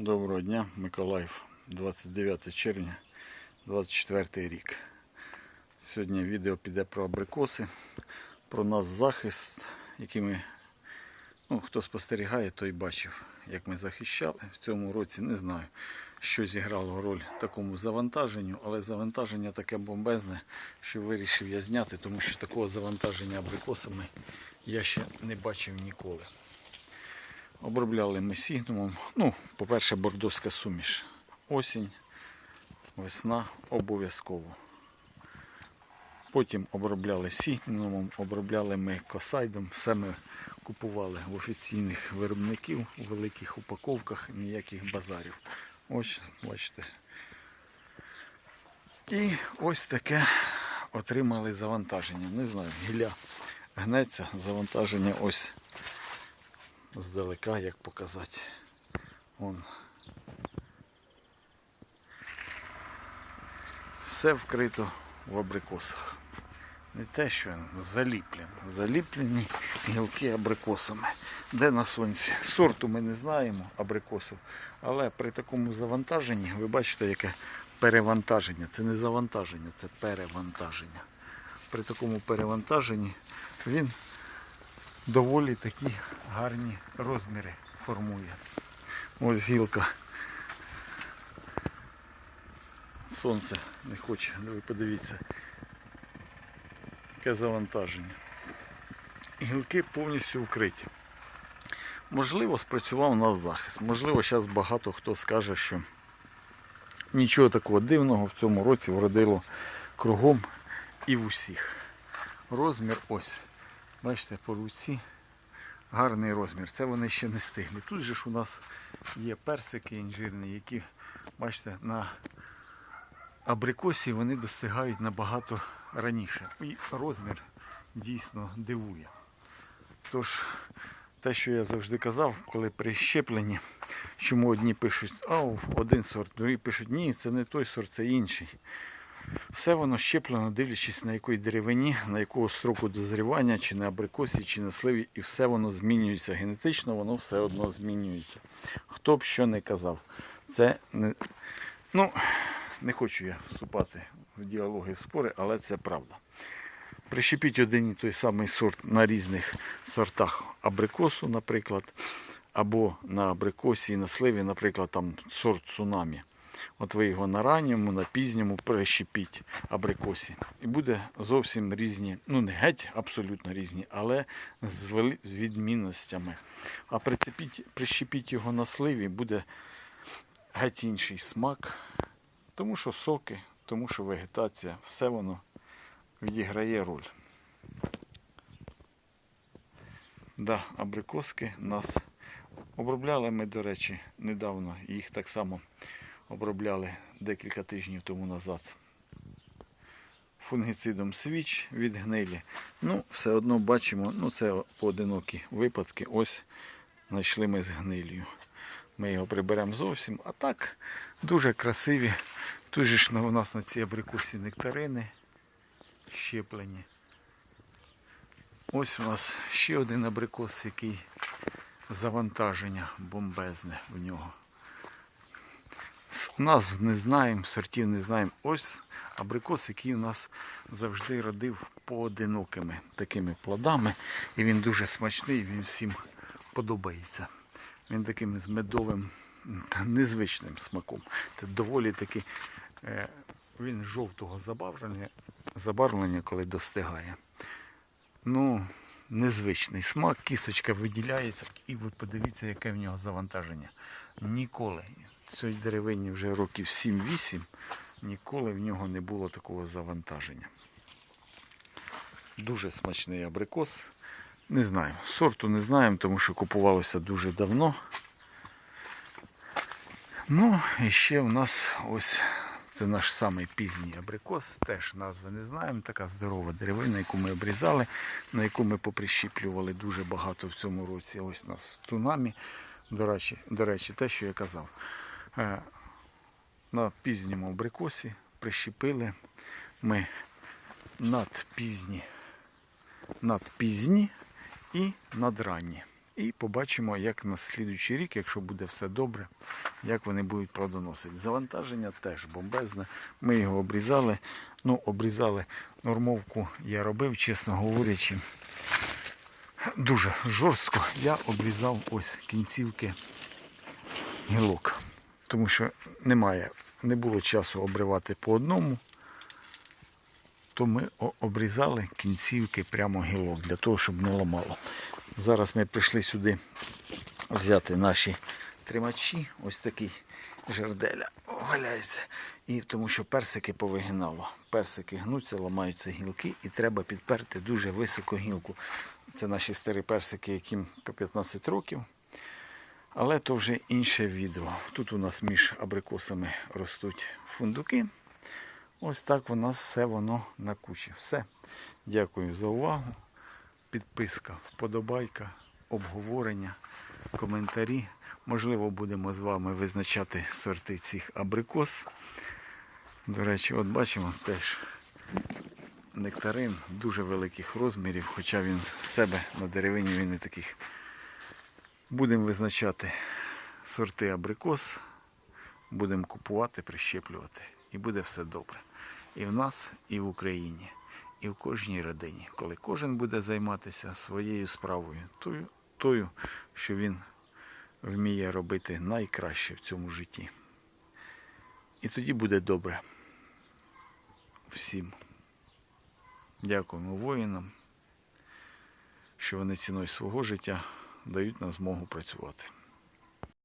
Доброго дня, Миколаїв, 29 червня, 24 рік. Сьогодні відео піде про абрикоси, про нас захист, який ми, ну, хто спостерігає, той бачив, як ми захищали. В цьому році не знаю, що зіграло роль такому завантаженню, але завантаження таке бомбезне, що вирішив я зняти, тому що такого завантаження абрикосами я ще не бачив ніколи. Обробляли ми сігнумом. Ну, по-перше, бордовська суміш. Осінь, весна обов'язково. Потім обробляли сігнумом, обробляли ми косайдом. Все ми купували в офіційних виробників у великих упаковках, ніяких базарів. Ось, бачите. І ось таке отримали завантаження. Не знаю, гілля гнеться, завантаження ось здалека, як показати. Вон. Все вкрито в абрикосах. Не те, що заліплено. Заліплені гілки абрикосами. Де на сонці? Сорту ми не знаємо абрикосів, але при такому завантаженні, ви бачите, яке перевантаження. Це не завантаження, це перевантаження. При такому перевантаженні він доволі такі гарні розміри формує. Ось гілка. Сонце не хоче, ви подивіться. Яке завантаження. Гілки повністю вкриті. Можливо, спрацював у нас захист. Можливо, зараз багато хто скаже, що нічого такого дивного в цьому році вродило кругом і в усіх. Розмір ось. Бачите, по руці гарний розмір. Це вони ще не стигли. Тут же ж у нас є персики інжирні, які, бачите, на абрикосі вони достигають набагато раніше. І розмір дійсно дивує. Tож, те, що я завжди казав, коли при щепленні, чому одні пишуть, а один сорт, другі пишуть, ні, це не той сорт, це інший. Все воно щеплено, дивлячись на якої деревині, на якого строку дозрівання, чи на абрикосі, чи на сливі, і все воно змінюється. Генетично воно все одно змінюється. Хто б що не казав. Це не. Ну, не хочу я вступати в діалоги в спори, але це правда. Прищепіть один і той самий сорт на різних сортах абрикосу, наприклад, або на абрикосі і на сливі, наприклад, там сорт цунамі. От ви його на ранньому, на пізньому прищепіть абрикосі. І буде зовсім різні, ну не геть абсолютно різні, але з, відмінностями. А прищепіть його на сливі, буде геть інший смак, тому що соки, тому що вегетація, все воно відіграє роль. Да, абрикоски нас обробляли ми, до речі, недавно. Їх так само обробляли декілька тижнів тому назад. Фунгіцидом свіч від гнилі. Ну, все одно бачимо, ну це поодинокі випадки. Ось знайшли ми з гнилью. Ми його приберемо зовсім. А так дуже красиві. Тут же ж у нас на цій абрикосі нектарини щеплені. Ось у нас ще один абрикос, який завантаження бомбезне в нього. Назв не знаємо, сортів не знаємо. Ось абрикос, який у нас завжди родив поодинокими такими плодами. І він дуже смачний, він всім подобається. Він таким з медовим та незвичним смаком. Це доволі таки е, він жовтого забарвлення, забарвлення, коли достигає. Ну, незвичний смак, кісточка виділяється, і ви подивіться, яке в нього завантаження. Ніколи. Цій деревині вже років 7-8, ніколи в нього не було такого завантаження. Дуже смачний абрикос. Не знаю. Сорту не знаємо, тому що купувалося дуже давно. Ну, і ще в нас ось це наш самий пізній абрикос. Теж назви не знаємо. Така здорова деревина, яку ми обрізали, на яку ми поприщіплювали дуже багато в цьому році. Ось у нас цунамі. До речі, до речі, те, що я казав. Е, На пізньому абрикосі прищепили ми надпізні, надпізні і надранні. І побачимо, як на слідуючий рік, якщо буде все добре, як вони будуть плодоносити. Завантаження теж бомбезне. Ми його обрізали. Ну, обрізали нормовку, я робив, чесно говорячи. Дуже жорстко я обрізав ось кінцівки гілок. Тому що немає, не було часу обривати по одному, то ми обрізали кінцівки прямо гілок для того, щоб не ламало. Зараз ми прийшли сюди взяти наші тримачі. Ось такий жерделя валяється. І тому що персики повигинало. Персики гнуться, ламаються гілки, і треба підперти дуже високо гілку. Це наші старі персики, яким по 15 років. Але то вже інше відео. Тут у нас між абрикосами ростуть фундуки. Ось так у нас все воно на кучі. Все. Дякую за увагу. Підписка, вподобайка, обговорення, коментарі. Можливо, будемо з вами визначати сорти цих абрикос. До речі, от бачимо теж нектарин дуже великих розмірів, хоча він в себе на деревині він не таких. Будемо визначати сорти абрикос, будемо купувати, прищеплювати. І буде все добре. І в нас, і в Україні, і в кожній родині, коли кожен буде займатися своєю справою, тою, тою, що він вміє робити найкраще в цьому житті. І тоді буде добре всім. Дякуємо воїнам, що вони ціною свого життя дають нам змогу працювати.